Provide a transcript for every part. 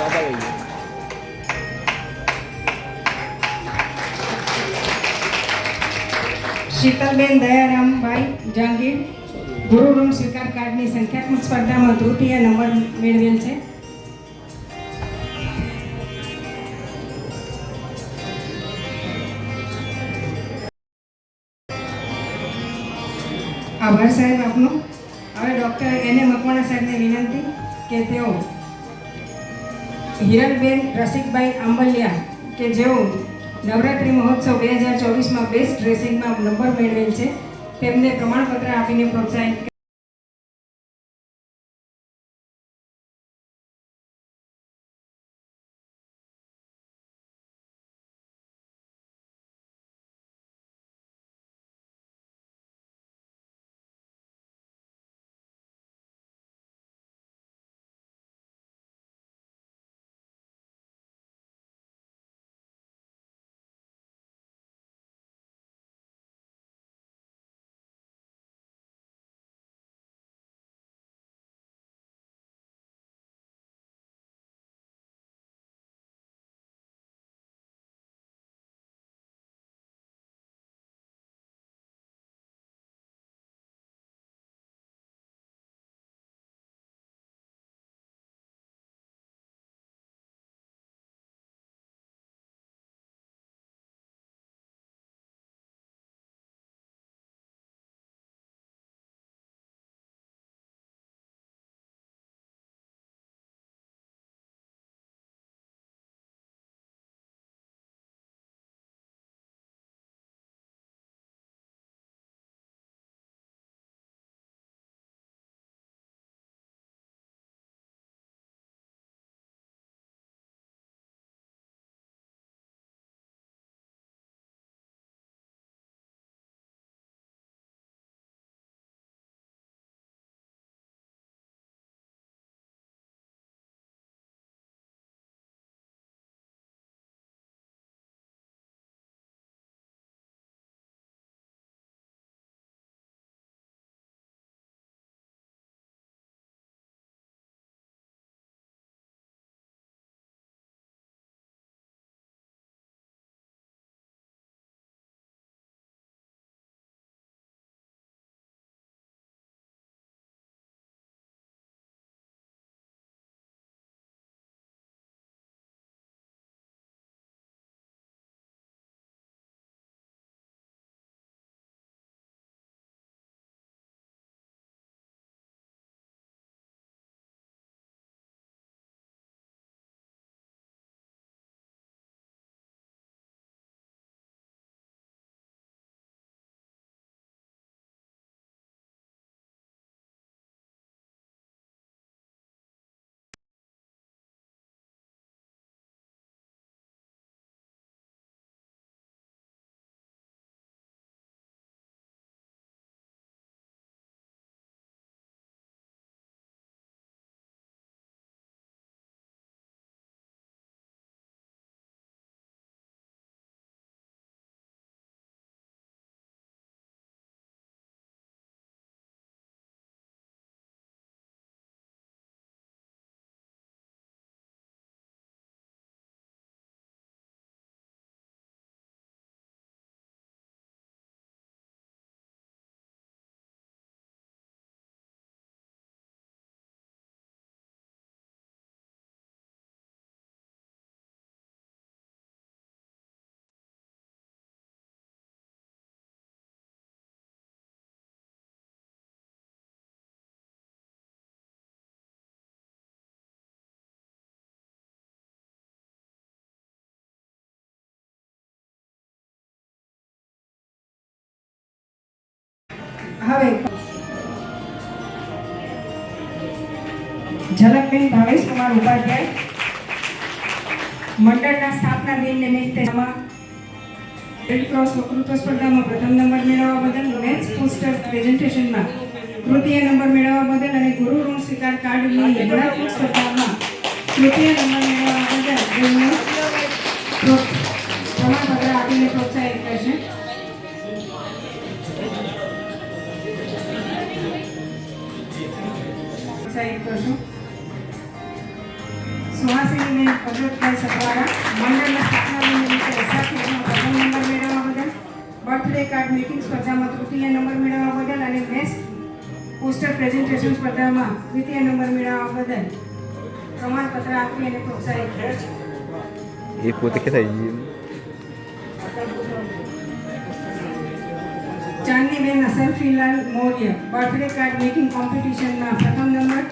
દાદા લઈએ શીતલબેન દયારામભાઈ જહાંગીર. ગુરુ સ્વીકાર કાર્ડની સંખ્યાત્મક સ્પર્ધામાં તૃતીય નંબર મેળવેલ છે. આભાર સાહેબ આપનો. હવે ડૉક્ટર એને મકવાણા સાહેબને વિનંતી કે તેઓ હિરલબેન રસિકભાઈ આંબલિયા કે જેઓ નવરાત્રિ મહોત્સવ બે હજાર ચોવીસમાં બેસ્ટ ડ્રેસિંગમાં નંબર મેળવેલ છે, તેમને પ્રમાણપત્ર આપીને પ્રોત્સાહિત હવે ઝલકબેન ભાવેશ કુમાર ઉપાધ્યાય. મંડળના સ્થાપના દિન નિમિત્તે રેડ ક્રોસ વકૃત્વ સ્પર્ધામાં પ્રથમ નંબર મેળવવા બદલ મેન્સ પોસ્ટર પ્રેઝન્ટેશનમાં તૃતીય નંબર મેળવવા બદલ અને ગુરુ ઋણ સ્વીકાર કાર્ડની ગુણાત્મક સ્પર્ધામાં તૃતીય નંબર મેળવવા બદલ પ્રમાણપત્ર આપીને પ્રોત્સાહિત કરશે. સતવારા મંડળના સ્થાપના નિમિત્તે રસ્તા પ્રથમ નંબર મેળવવા બદલ બર્થડે કાર્ડ મીટિંગ સ્પર્ધામાં તૃતીય નંબર મેળવવા બદલ અને મેસ પોસ્ટર પ્રેઝન્ટેશન સ્પર્ધામાં દ્વિતીય નંબર મેળવવા બદલ પ્રમાણપત્ર આપી અને પ્રોત્સાહિત કરે છે. એ પોતે કે Chandniben Asharfilal Maurya birthday card making કોમ્પિટિશનમાં પ્રથમ નંબર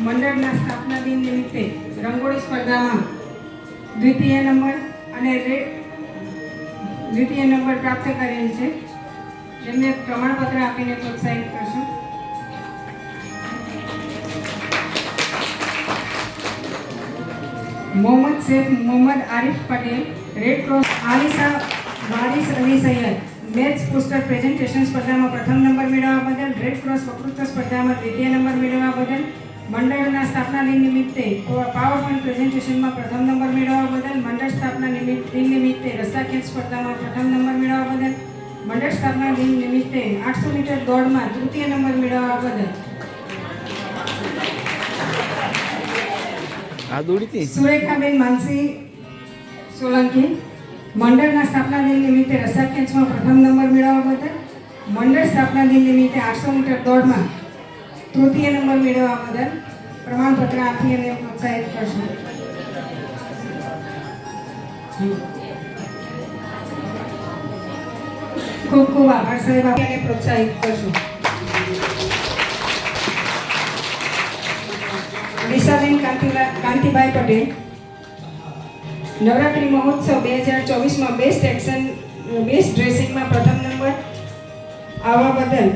મંડળના સ્થાપના દિન નિમિત્તે રંગોળી સ્પર્ધામાં દ્વિતીય નંબર અને દ્વિતીય નંબર પ્રાપ્ત કરેલ છે. જેમને પ્રમાણપત્ર આપીને પ્રોત્સાહિત કરશું. Mohammad Sheikh Mohammad Arif Patel red cross Alisa Waris Ali Sayyed, maths પુસ્તક પ્રેઝન્ટેશન સ્પર્ધામાં પ્રથમ નંબર મેળવવા બદલ રેડ ક્રોસ વકૃત્વ સ્પર્ધામાં દ્વિતીય નંબર મેળવવા બદલ સ્થાપના દિન નિમિત્તે પાવરપોઈન્ટ પ્રેઝન્ટેશનમાં પ્રથમ નંબર મેળવવા બદલ મંડળ સ્થાપના નિમિત્ત દિન નિમિત્તે રસ્તા ખેંચ સ્પર્ધામાં પ્રથમ નંબર મેળવવા બદલ મંડળ સ્થાપના દિન નિમિત્તે આઠસો મીટર દોડમાં તૃતીય નંબર મેળવવા બદલ. સુરેખાબેન માનસી સોલંકી મંડળના સ્થાપના દિન નિમિત્તે રસ્તા ખેંચમાં પ્રથમ નંબર મેળવવા બદલ મંડળ સ્થાપના દિન નિમિત્તે આઠસો મીટર દોડમાં તૃતીય નંબર મેળવવા બદલ પ્રમાણપત્ર આપી અને પ્રોત્સાહિત કરશું ખૂબ ખૂબ આભાર સાહેબ આપી અને પ્રોત્સાહિત કરશું. દિશાબેન કાંતિભાઈ પટેલ. નવરાત્રી મહોત્સવ બે હજાર ચોવીસમાં બેસ્ટ એક્શન બેસ્ટ ડ્રેસિંગમાં પ્રથમ નંબર. આવવા બદલ